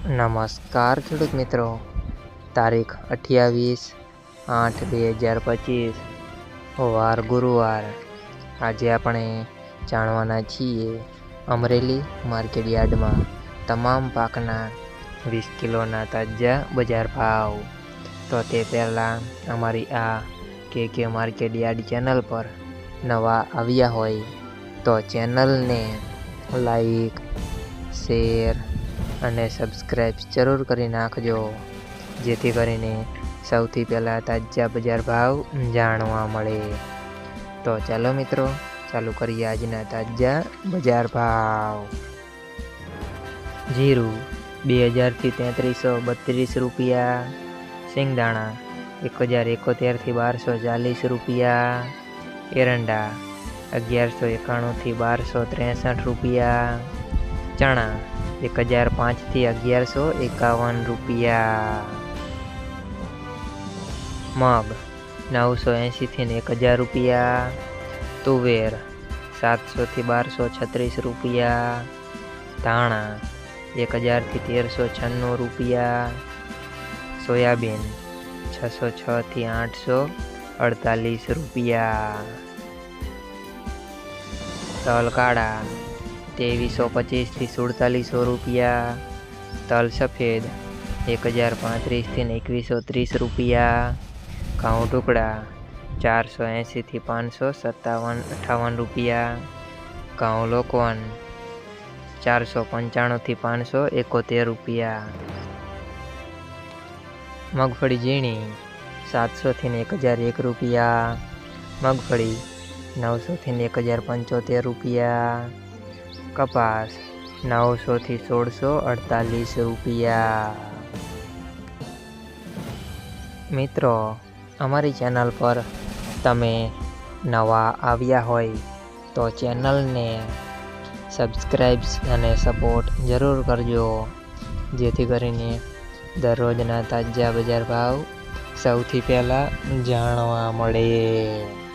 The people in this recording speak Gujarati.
નમસ્કાર ખેડૂત મિત્રો. તારીખ અઠ્યાવીસ આઠ બે હજાર પચીસ. વાર ગુરુવાર. આજે આપણે જાણવાના છીએ અમરેલી માર્કેટ યાર્ડમાં તમામ પાકના વીસ કિલોના તાજા બજાર ભાવ. તો તે પહેલાં અમારી આ કે કે માર્કેટ યાર્ડ ચેનલ પર નવા આવ્યા હોય તો ચેનલને લાઈક, શેર અને સબસ્ક્રાઈબ જરૂર કરી નાખજો. જેથી કરીને સૌથી પહેલાં તાજા બજાર ભાવ જાણવા મળે. તો ચાલો મિત્રો, ચાલુ કરીએ આજના તાજા બજાર ભાવ. જીરું, બે હજારથી તેત્રીસો બત્રીસ રૂપિયા. સિંગદાણા એક હજાર એકોતેરથી બારસો ચાલીસ રૂપિયા. એરંડા, અગિયારસો એકાણુંથી બારસો ત્રેસઠ રૂપિયા. ચણા એક હજાર પાંચથી અગિયારસો એકાવન રૂપિયા. મગ નવસો એંશીથી એક હજાર રૂપિયા. તુવેર સાતસોથી બારસો છત્રીસ રૂપિયા. ધાણા એક હજારથી તેરસો છન્નું રૂપિયા. સોયાબીન છસો છથી આઠસો અડતાલીસ રૂપિયા. તલ કાળા ત્રેવીસો પચીસથી સુડતાલીસો રૂપિયા. તલ સફેદ, એક હજાર પાંત્રીસથી એકવીસો ત્રીસ રૂપિયા. ઘઉં ટુકડા ચારસો એંશીથી પાંચસો સત્તાવન અઠાવન રૂપિયા. ઘઉં લોકવન, ચારસો પંચાણુંથી પાંચસો એકોતેર રૂપિયા. મગફળી ઝીણી, સાતસોથી એક હજાર એક રૂપિયા. મગફળી નવસોથી એક હજાર પંચોતેર રૂપિયા. કપાસ નવસોથી સોળસો અડતાલીસ રૂપિયા. મિત્રો, અમારી ચેનલ પર તમે નવા આવ્યા હોય તો ચેનલને સબસ્ક્રાઈબ્સ અને સપોર્ટ જરૂર કરજો. જેથી કરીને દરરોજના તાજા બજાર ભાવ સૌથી પહેલાં જાણવા મળે.